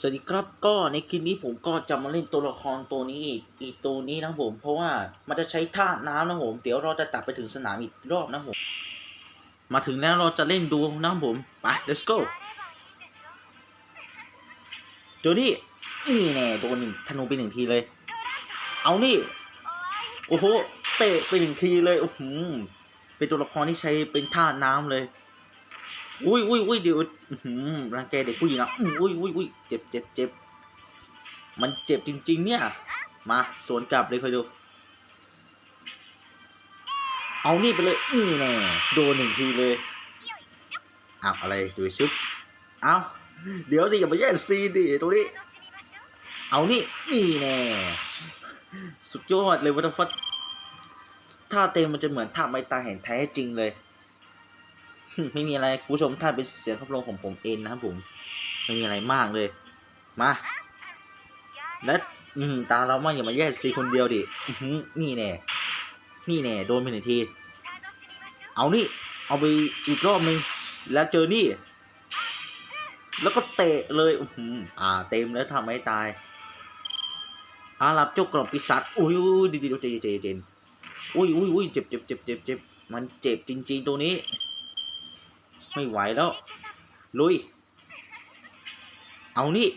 สวัสดีครับก็ในคลิปนี้ผมก็จะมาเล่นตัวละครตัวนี้อีกอีกตัวนี้นะผม เพราะว่ามันจะใช้ท่าน้ำนะผม เดี๋ยวเราจะตัดไปถึงสนามอีกรอบนะผม มาถึงแล้วเราจะเล่นดูนะผม ไป let's go โจนี่นี่แน่โดนหนึ่งธนูไปหนึ่งทีเลย เอานี่ โอ้โหเตะไปหนึ่งทีเลยโอ้โหเป็นตัวละครที่ใช้เป็นท่าน้ำเลย อุ้ยอุ้ยอุ้ยเดี๋ยวรังแกเด็กผู้หญิงอะอุ้ยอุ้ยอุ้ยเจ็บเจ็บเจ็บมันเจ็บจริง ๆ เนี่ย มาสวนกลับเลยคอยดู เอานี่ไปเลยนี่แน่โดนหนึ่งทีเลยอ้าวอะไรดูชุบเอาเดี๋ยวสิอย่ามาแย่งซีดิตรงนี้ เอานี่นี่แน่สุดยอดเลยวัตฟัดท่าเต็มมันจะเหมือนท่าไม้ตายแห่งแท้จริงเลย ไม่มีอะไรคุณผู้ชมท่านเป็นเสียงขับลงของผมเองนะครับผมไม่มีอะไรมากเลย มาและอืมตาเรามั่งอย่ามาแย่ซีคนเดียวดิอนี่แน่นี่แน่โดนไปหนึ่งที เอานี่ เอาไปอีกรอบนึง แล้วเจอนี่ แล้วก็เตะเลยอือหึอ่า เต็มแล้วทำให้ตายอารับเจ้ากล่องปีศาจอุ้ยอุ้ยดีดีใจเจเจนอุ้ยอุ้ยอุ้ยเจ็บเจ็บเจ็บเจ็บเจ็บมันเจ็บจริงๆตัวนี้ ไม่ไหวแล้ว ลุย เอานี่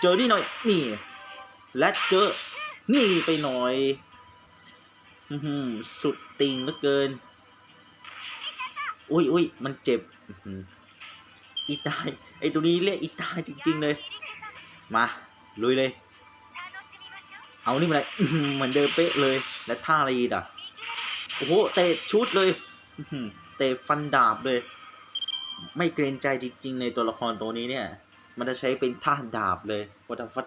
เจอนี่หน่อย นี่ และเจอ นี่ไปหน่อย สุดติงเหลือเกิน อุ้ยอุ้ยมันเจ็บ อีตาย ไอตัวนี้เรียกอีตายจริง ๆ เลย มา ลุยเลย เอานี่มาเลยเหมือนเดิมเป๊ะเลย และท่าอะไรอีกอะ โอ้โห เตะชุดเลย เตะฟันดาบเลย ไม่เกรงใจจริงๆ ในตัวละครตัวนี้เนี่ย มันจะใช้เป็นท่าดาบเลยวัตฟัด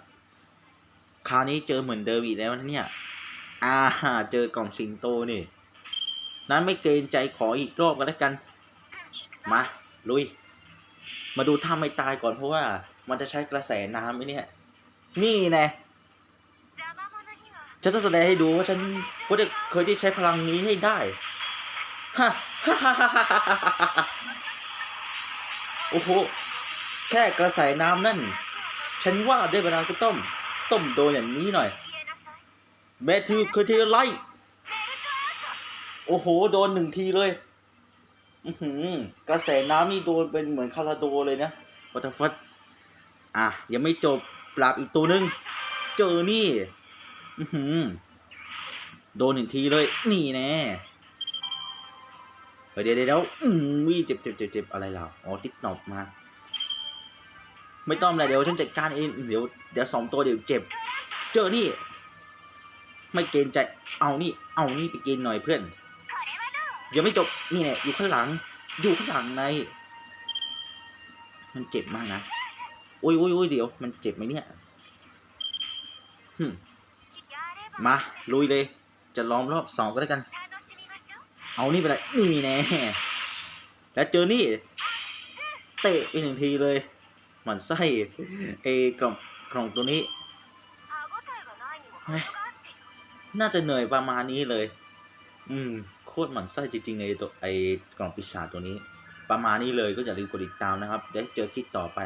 คราวนี้เจอเหมือนเดิมอีกแล้วนะเนี่ยอ่าเจอกล่องสิงโตนี่ นั้นไม่เกรงใจขออีกรอบกันแล้วกัน มา ลุย มาดูท่าไม่ตายก่อนเพราะว่า มันจะใช้กระแสน้ำไหมเนี่นี่แน่ฉันจะแสดงให้ดูว่าฉันว่าจะเคยที่ใช้พลังนี้ให้ได้ ฮ่าฮ่าฮ่าฮ่าฮ่าฮ่าโอ้โห แค่กระแสน้ำนั่น ฉันว่าได้เวลาก็ต้ม ต้มโดนอย่างนี้หน่อยแมทิวเคอร์เทไลโอ้โห โดนหนึ่งทีเลย อือหือกระแสน้ำนี่โดนเป็นเหมือนคาราโดเลยนะวัตฟัดอะ ยังไม่จบ ปราบอีกตัวหนึ่งเจอนี่ อือหือ โดนหนึ่งทีเลย นี่แน่ เฮ้ยเดี๋ยวเดี๋ยวอืมวิเจ็บเจ็บเจ็บเจ็บอะไรล่ะอ๋อติ๊กหนอบมา ไม่ต้องเลยเดี๋ยวฉันจัดการเองเดี๋ยวเดี๋ยวสองตัวเดี๋ยวเจ็บ เจอนี่ ไม่เกรงใจเอานี่ เอานี่ไปกินหน่อยเพื่อนยังไม่จบนี่แหละอยู่ข้างหลัง อยู่ข้างหลังใน มันเจ็บมากนะโอ้ยโอ้ยโอ้ยเดี๋ยว มันเจ็บไหมเนี่ยมาลุยเลย จะลองรอบสองก็แล้วกัน เอานี่ไปเลยนี่แน่แล้วเจอนี่ เตะไปหนึ่งทีเลยหมันไส้ไอ้กล่องกล่องตัวนี้น่าจะเหนื่อยประมาณนี้เลย อืม โคตรหมันไส้จริงๆในตัวไอ้กล่องปีศาจตัวนี้ ประมาณนี้เลยก็อย่าลืมกดติดตามนะครับเดี๋ยวเจอคลิปต่อไป